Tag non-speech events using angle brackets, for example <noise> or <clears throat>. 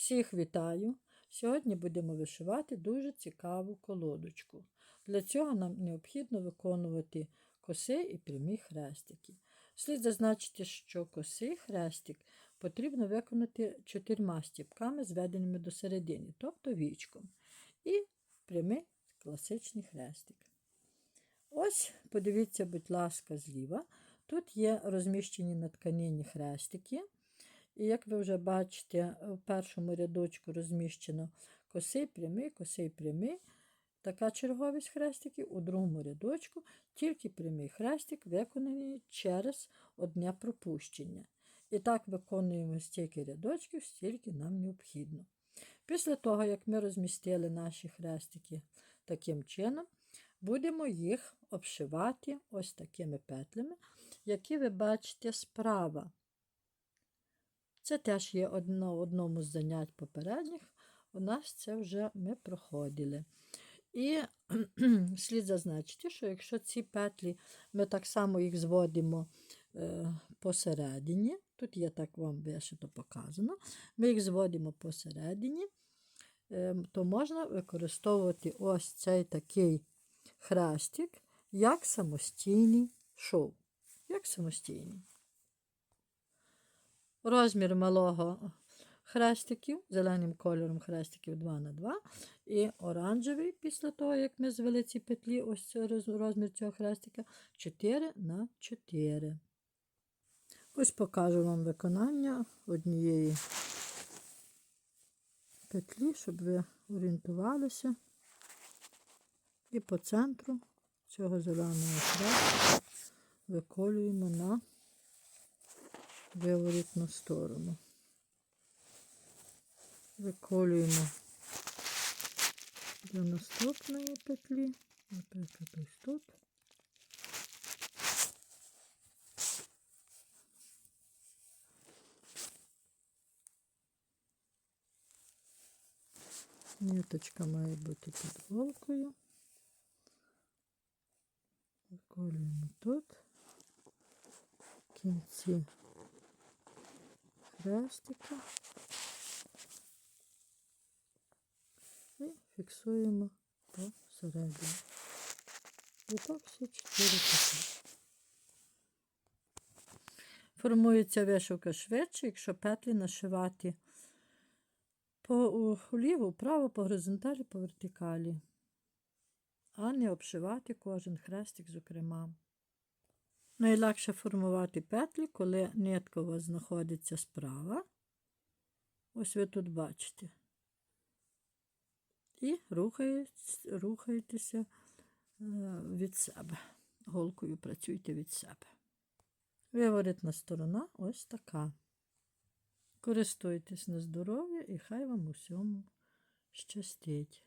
Всіх вітаю! Сьогодні будемо вишивати дуже цікаву колодочку. Для цього нам необхідно виконувати коси і прямі хрестики. Слід зазначити, що косий хрестик потрібно виконати чотирма стіпками, зведеними до середини, тобто вічком. І прямий класичний хрестик. Ось, подивіться, будь ласка, зліва. Тут є розміщені на тканині хрестики. І як ви вже бачите, в першому рядочку розміщено косий прямий, косий прямий. Така черговість хрестиків у другому рядочку тільки прямий хрестик виконаний через одне пропущення. І так виконуємо стільки рядочків, стільки нам необхідно. Після того, як ми розмістили наші хрестики таким чином, будемо їх обшивати ось такими петлями, які ви бачите справа. Це теж є одно, одному з занять попередніх. У нас це вже ми проходили. І <clears throat> слід зазначити, що якщо ці петлі ми так само їх зводимо е, посередині, тут є так вам вишито показано, ми їх зводимо посередині, е, то можна використовувати ось цей такий хрестик як самостійний шов. Як самостійний. Розмір малого хрестиків, зеленим кольором хрестиків 2 на 2 і оранжевий, після того, як ми звели ці петлі, ось розмір цього хрестика 4 на 4. Ось покажу вам виконання однієї петлі, щоб ви орієнтувалися. І по центру цього зеленого хрестика виколюємо на виворітну сторону. Виколюємо до наступної петлі, наприклад, ось тут. Ниточка має бути під голкою. Виколюємо тут, в кінці Хрестика і фіксуємо посередині. І так всі чотири петлі. Формується вишивка швидше, якщо петлі нашивати по вліво, вправо, по горизонталі, по вертикалі, а не обшивати кожен хрестик, зокрема. Найлегше формувати петлі, коли нитка у вас знаходиться справа. Ось ви тут бачите. І рухаєтеся е, від себе. Голкою працюйте від себе. Виворітна сторона ось така. Користуйтесь на здоров'я і хай вам усьому щастить.